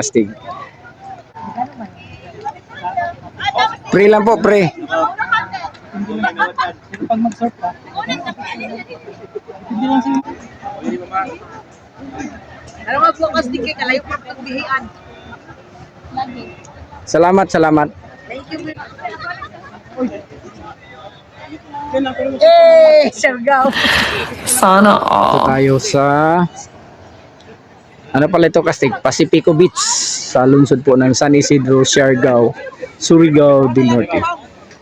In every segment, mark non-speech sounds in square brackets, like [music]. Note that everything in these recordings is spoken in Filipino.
Astig. Pre lang po, pre. Pag mag-surf ka, hindi lang sa'yo. Ano nga po kasi kay kalayo pa pagbihian. Salamat, salamat. Thank you. Eh, Sergao. Sana Ito all. tayo sa ano pala ito Kastig? Pacifico Beach sa lungsod po ng San Isidro, Siargao, Surigao del Norte.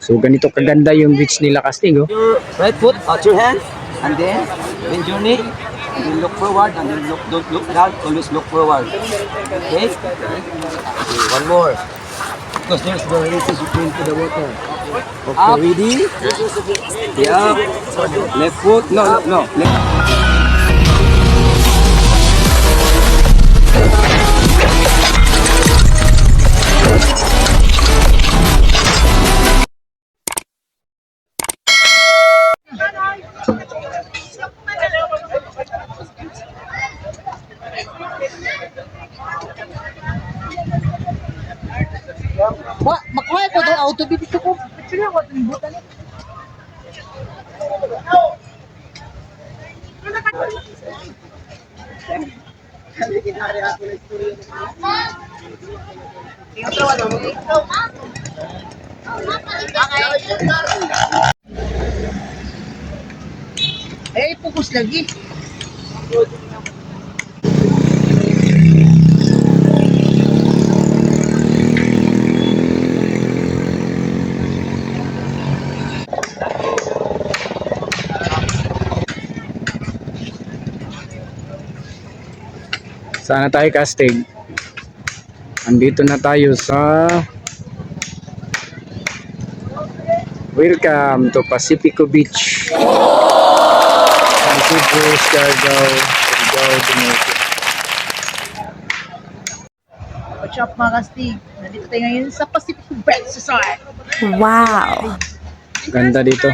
So ganito kaganda yung beach nila Kastig oh. Your right foot out your hand, and then bend your knee, and then look forward, and then look, don't look down, always look forward. Okay? okay one more. Because there's no releases you go into the water. Okay, ready? Okay, up. Left foot, no, no, no. Left. Daw auto bibig ko. Picture ko din butan. Eh, fokus lagi. Sana tayo Kastig. Andito na tayo sa Welcome to Pacifico Beach. San Isidro, Siargao, del Norte. What's up mga kastig? Nandito tayo ngayon sa Pacific Bread Society. Wow. Ganda dito.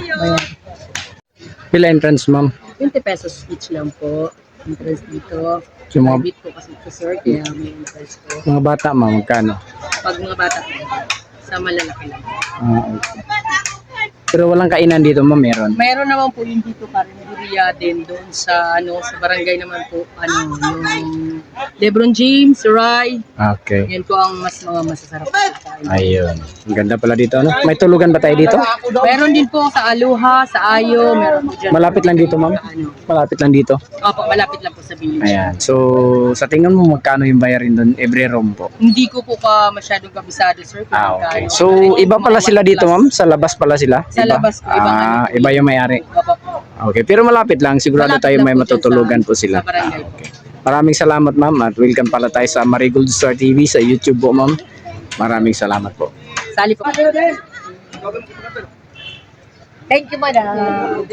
Pila entrance ma'am? 20 pesos each lang po. Entrance dito. So, mga, Private po kasi ito sir, kaya may po. mga bata ma'am, magkano? Pag mga bata po, sa malalaki lang. Ah, okay. Pero walang kainan dito ma'am, meron. Mayroon naman po yung dito Karinduria din doon sa ano sa barangay naman po ano yung Lebron James, Rai. Okay. Yan po ang mas mga masasarap na kain. Ayun. Ang ganda pala dito. Ano? May tulugan ba tayo dito? Meron din po sa Aloha, sa Ayo, meron po dyan. Malapit lang dito ma'am? Ano, Malapit lang dito. opo, malapit lang po sa village. Ayan. So, sa tingin mo magkano yung bayarin doon every room po? Hindi ko po ka masyadong kabisado, sir. kung Ah, okay. magkano. So, iba pala mga sila dito, plus. ma'am? Sa labas pala sila? Sa labas po, ibang Ah, ano iba yun. yung may-ari. Opo. Okay, pero malapit lang. Sigurado Malapit tayo lang may matutulugan sa- po sila. Sa barangay Ah, okay. Maraming salamat, ma'am. At welcome pala tayo sa Marigold Star TV sa YouTube po, ma'am. Maraming salamat po. Sali po. Thank you, madam.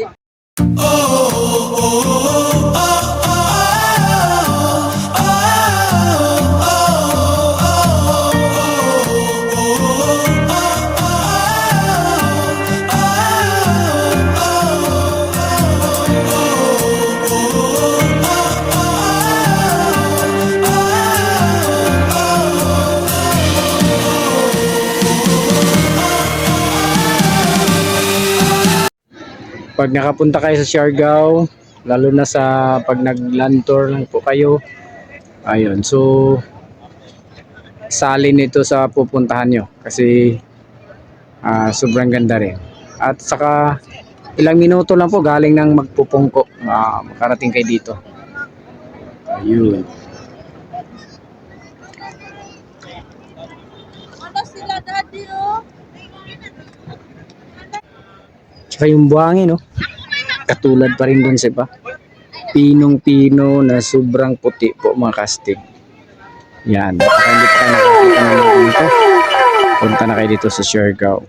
Pag nakapunta kayo sa Siargao, lalo na sa pag nag-land tour lang po kayo, ayun. So, salin ito sa pupuntahan nyo kasi ah, sobrang ganda rin. At saka, ilang minuto lang po galing ng magpupungko, ah, makarating kayo dito. Ayun. Tsaka yung buhangin, no? Katulad pa rin dun sa iba. Pinong-pino na sobrang puti po mga kastig. Yan. Baka hindi pa nakakita na dito. Punta na kayo dito sa Siargao.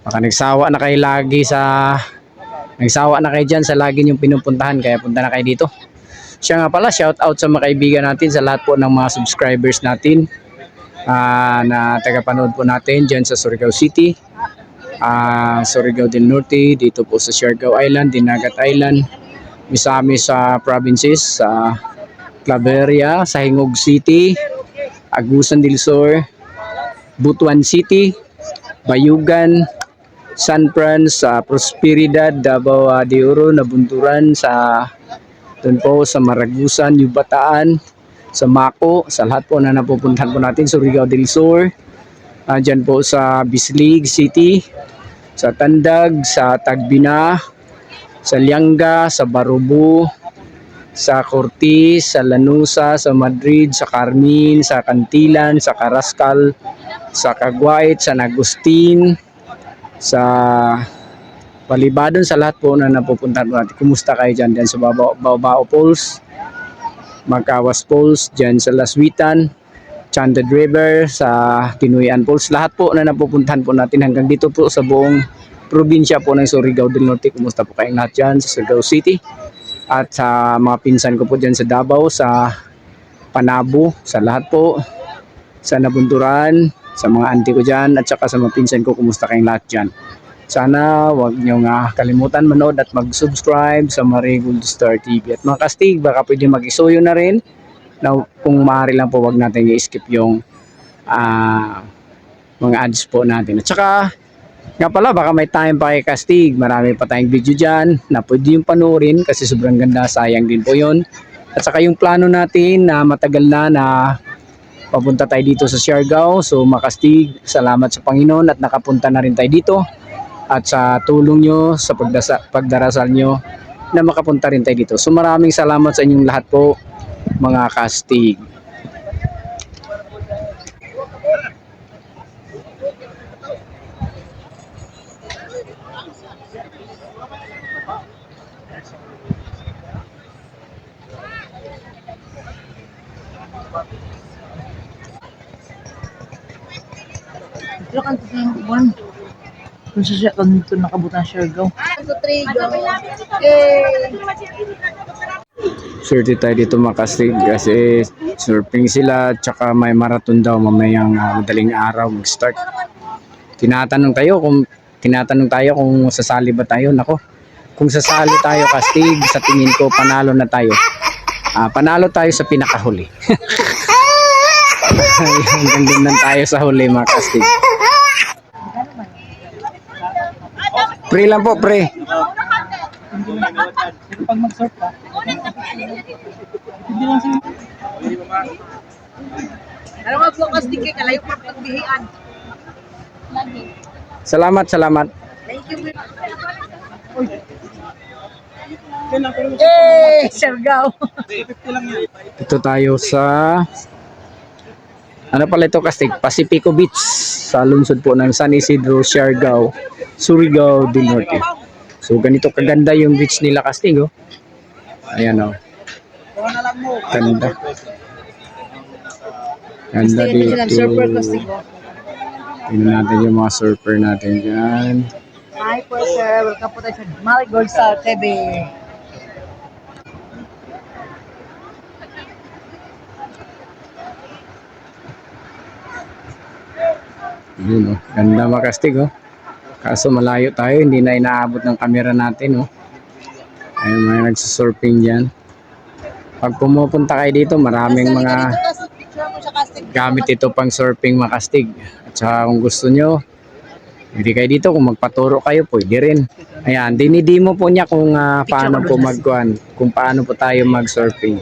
Baka nagsawa na kayo lagi sa... Nagsawa na kayo dyan sa lagi yung pinupuntahan. Kaya punta na kayo dito. Siya nga pala, shout out sa mga kaibigan natin, sa lahat po ng mga subscribers natin ah, na tagapanood po natin dyan sa Surigao City ah Surigao del Norte, dito po sa Siargao Island, Dinagat Island, Misamis sa provinces, sa Claveria, sa Hingog City, Agusan del Sur, Butuan City, Bayugan, San Fran, sa Prosperidad, Davao ah, de Oro, Nabunturan, sa doon po sa Maragusan, Yubataan, sa Mako, sa lahat po na napupuntahan po natin, Surigao del Sur, ah, dyan po sa Bislig City, sa Tandag, sa Tagbina, sa Lianga, sa Barubu, sa Cortis, sa Lanusa, sa Madrid, sa Carmin, sa Cantilan, sa Carrascal, sa Caguait, sa Agustin, sa Palibadon, sa lahat po na napupuntahan po natin. Kumusta kayo dyan? Dyan sa Babao Falls, Magkawas Falls, dyan sa Laswitan, Chanded River, sa Tinuyan Falls. Lahat po na napupuntahan po natin hanggang dito po sa buong probinsya po ng Surigao del Norte. Kumusta po kayong lahat dyan sa Surigao City? At sa mga pinsan ko po dyan sa Davao, sa Panabo, sa lahat po, sa Nabunturan, sa mga auntie ko dyan, at saka sa mga pinsan ko, kumusta kayong lahat dyan? Sana wag nyo nga kalimutan manood at mag-subscribe sa Marie Gold Star TV. At mga kastig, baka pwede mag-isuyo na rin na kung maaari lang po wag natin i-skip yung ah, mga ads po natin. At saka, nga pala, baka may time pa kay Kastig. Marami pa tayong video dyan na pwede yung panoorin kasi sobrang ganda, sayang din po yun. At saka yung plano natin na matagal na na papunta tayo dito sa Siargao. So makastig, salamat sa Panginoon at nakapunta na rin tayo dito. At sa tulong nyo, sa pagdasa, pagdarasal nyo, na makapunta rin tayo dito. So maraming salamat sa inyong lahat po, mga kastig. Pero kanto sa yung one. Kung siya, kanto nakabutan siya go. Kanto trigo. Eh. Swerte tayo dito mga kastig kasi surfing sila tsaka may marathon daw mamayang ah, madaling araw mag-start. Tinatanong tayo kung tinatanong tayo kung sasali ba tayo. Nako, kung sasali tayo kastig, sa tingin ko panalo na tayo. Ah, panalo tayo sa pinakahuli. [laughs] Hanggang doon lang tayo sa huli mga kastig. Pre lang po, pre. Pag mag-surf ka. Hindi lang siya. Ano nga po kasi kay kalayo pa pagbihian. Salamat, salamat. Thank you. Eh, Sergao. Dito tayo sa ano pala ito kastig? Pacifico Beach sa lungsod po ng San Isidro, Siargao, Surigao del Norte. So ganito kaganda yung beach nila kastig oh. Ayan oh. Ganda. Ganda dito. Tingnan natin yung mga surfer natin dyan. Hi po sir, welcome po tayo sa Marigold sa TV. Yun oh. Ganda makastig oh. Kaso malayo tayo, hindi na inaabot ng camera natin oh. Ayun mga nagsusurfing dyan. Pag pumupunta kayo dito, maraming mga gamit ito pang surfing makastig. At saka kung gusto nyo, hindi kayo dito. Kung magpaturo kayo, pwede rin. Ayan, dinidimo po niya kung ah, paano po magkuhan, kung paano po tayo mag-surfing.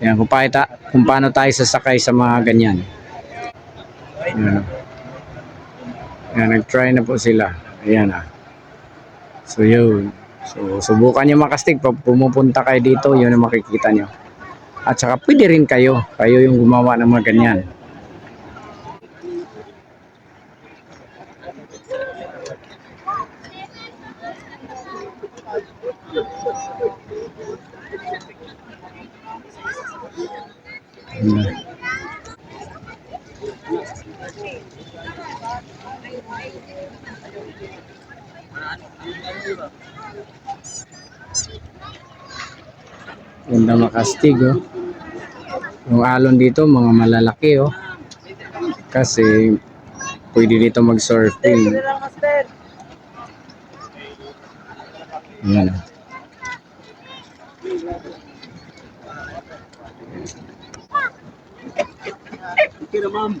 Ayan, kung, paano, kung paano tayo sasakay sa mga ganyan. Ayan. Ayan, nag-try na po sila. Ayan ah. So yun. So subukan nyo makastig. Pag pumupunta kayo dito, yun ang makikita nyo. At saka pwede rin kayo. Kayo yung gumawa ng mga ganyan. Ganda makastig oh. Yung alon dito mga malalaki oh. Kasi pwede dito mag-surfing. Ayan oh. Okay, ma'am.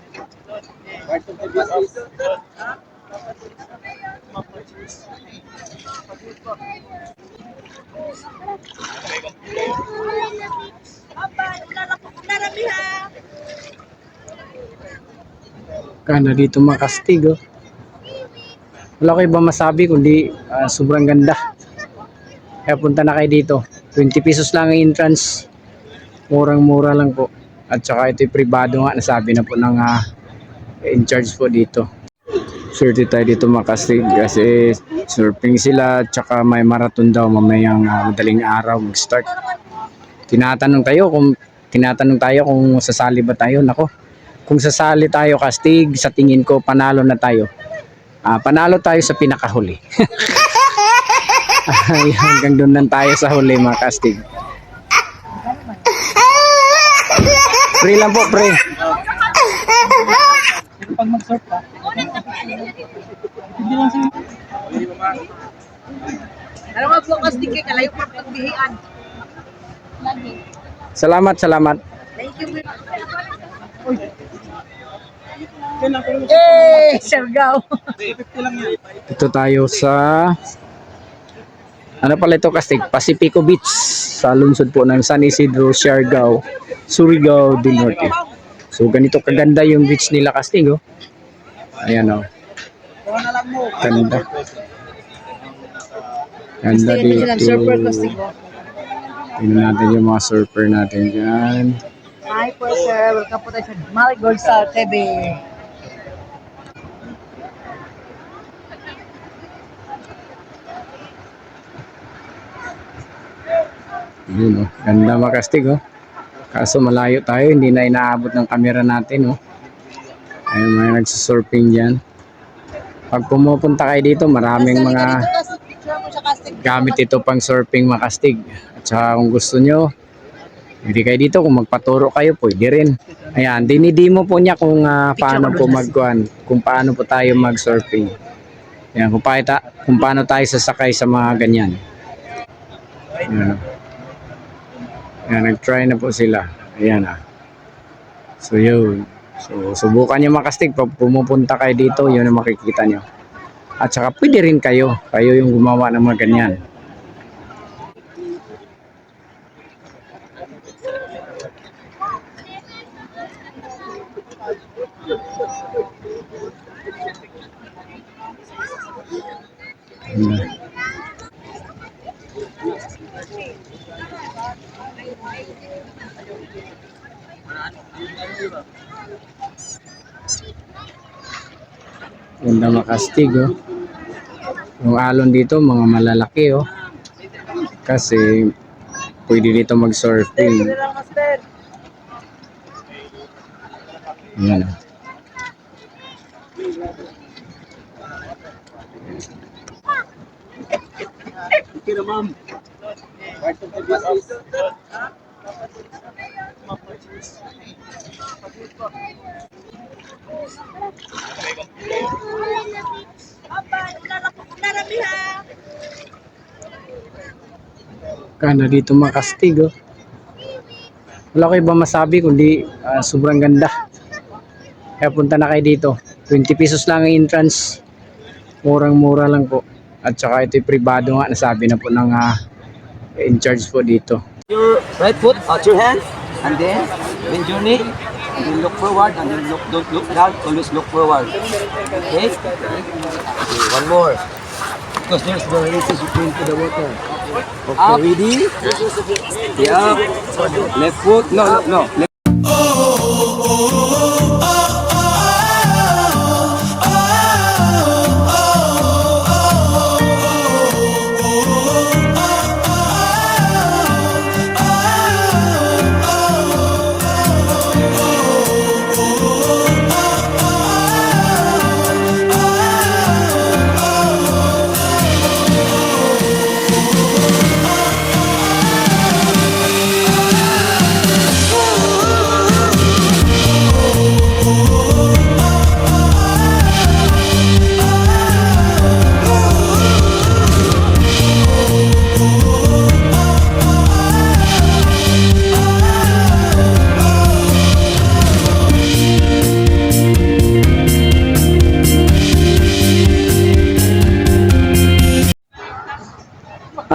Kana dito mga kastig oh. Wala ko iba masabi kundi ah, sobrang ganda. Kaya punta na kayo dito. 20 pesos lang ang entrance. Murang-mura lang po. At saka ito privado nga nasabi na po ng ah, in charge po dito. Swerte tayo dito mga kastig kasi surfing sila at saka may marathon daw mamayang ah, madaling araw mag-start. Tinatanong tayo kung tinatanong tayo kung sasali ba tayo. Nako, kung sasali tayo kastig, sa tingin ko panalo na tayo. Ah, panalo tayo sa pinakahuli. [laughs] Ay, hanggang doon lang tayo sa huli mga kastig. Pre lang po, pre. Pag mag-surf ka, hindi lang sa'yo. Ano nga po kasi kay kalayo pa pagbihian. Salamat, salamat. Thank you. Eh, Sergao. Ito tayo sa ano pala ito kastig? Pacifico Beach sa lungsod po ng San Isidro, Siargao, Surigao del Norte. So ganito kaganda yung beach nila kastig oh. Ayan oh. Ganda. Ganda dito. Tingnan natin yung mga surfer natin dyan. Hi po sir, welcome po tayo sa Marigold sa TV. Yun oh. Ganda makastig oh. Kaso malayo tayo, hindi na inaabot ng camera natin oh. Ayun mga nagsusurfing dyan. Pag pumupunta kayo dito, maraming mga gamit ito pang surfing makastig. At saka kung gusto nyo, hindi kayo dito. Kung magpaturo kayo, pwede rin. Ayan, dinidimo po niya kung ah, paano po magkuhan, kung paano po tayo mag-surfing. Ayan, kung, paano, kung paano tayo sasakay sa mga ganyan. Ayan. Ayan, nag-try na po sila. Ayan ah. So yun. So subukan nyo makastig. Pag pumupunta kayo dito, yun ang makikita nyo. At saka pwede rin kayo. Kayo yung gumawa ng mga ganyan. Ayan. Ganda makastig oh. Yung alon dito mga malalaki oh. Kasi pwede dito mag-surfing. Yan oh. Okay, ma'am. Kana dito makastig oh. Wala ko iba masabi kundi ah, sobrang ganda. Kaya punta na kayo dito. 20 pesos lang ang entrance. Murang-mura lang po. At saka ito privado nga nasabi na po ng ah, in charge po dito. Your right foot out your hand, and then when you knee, and then look forward, and then look, don't look down, always look forward. Okay? Okay, one more. Because there's the races you into the water. Okay, ah. ready? Yeah. Left foot, no, no, no. Left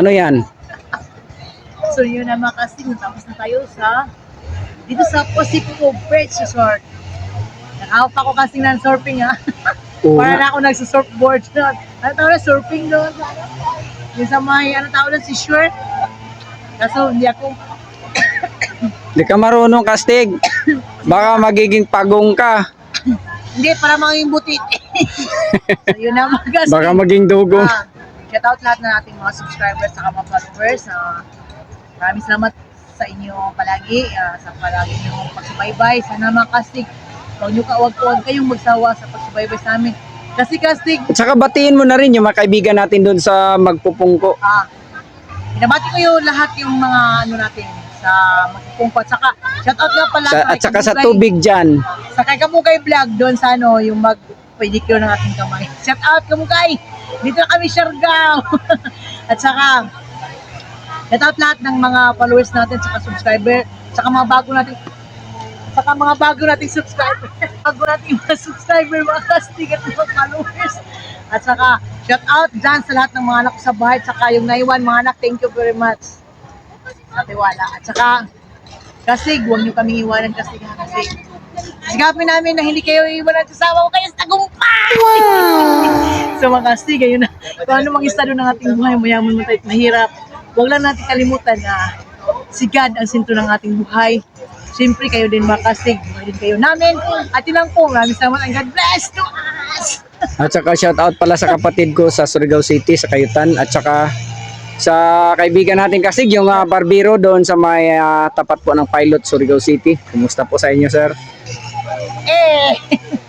Ano yan? So yun na mga kasing, tapos na tayo sa dito sa Pacifico Beach Resort. Nakaw pa ko kasi ng surfing ha. Oo [laughs] Para na ako nagsusurfboard doon. Ano tawag na surfing doon? Yung sa may, ano tawag na si shirt. Kaso hindi ako, Di ka marunong kastig. Baka magiging pagong ka. hindi, para maging butit. [laughs] so yun na mga kasing. Baka maging dugong. Ah, shout out lahat ng ating mga subscribers at mga followers. Ah, maraming salamat sa inyo palagi, ah, sa palagi nyo pagsubaybay. Sana mga kastig, huwag nyo ka, huwag, huwag kayong magsawa sa pagsubaybay sa amin. Kasi kastig, At saka batiin mo na rin yung mga kaibigan natin doon sa magpupungko. ah, binabati ko yung lahat yung mga ano natin sa magpupungko. At saka, shout out nga pala Sa, at saka sa tubig dyan. Sa kay Kamugay Vlog doon sa ano, yung mag pedicure ng ating kamay. Shout out Kamugay! Dito na kami Siargao! [laughs] At saka, shout out lahat ng mga followers natin, saka subscriber, saka mga bago natin saka mga bago nating subscriber, [laughs] bago nating mga subscriber, mga casting at mga followers. At saka, shout out dyan sa lahat ng mga anak ko sa bahay, saka yung naiwan mga anak, thank you very much. Sa tiwala. At saka, Kasig, huwag niyo kami iwanan kasi nga kasi. Sigapin namin na hindi kayo iwanan sa asawa ko kayo sa tagumpay! [laughs] so mga kasig, ayun na. Kung ano mang estado ng ating buhay, mayaman mo tayo at mahirap. Huwag lang natin kalimutan na si God ang sentro ng ating buhay. Siyempre kayo din mga buhay din kayo namin. At yun lang po, maraming salamat and God bless to us! At saka shout out pala sa kapatid ko sa Surigao City, sa Kayutan. At saka sa kaibigan natin kasig, yung ah, barbero doon sa may ah, tapat po ng pilot Surigao City. Kumusta po sa inyo, sir? Eh! [laughs]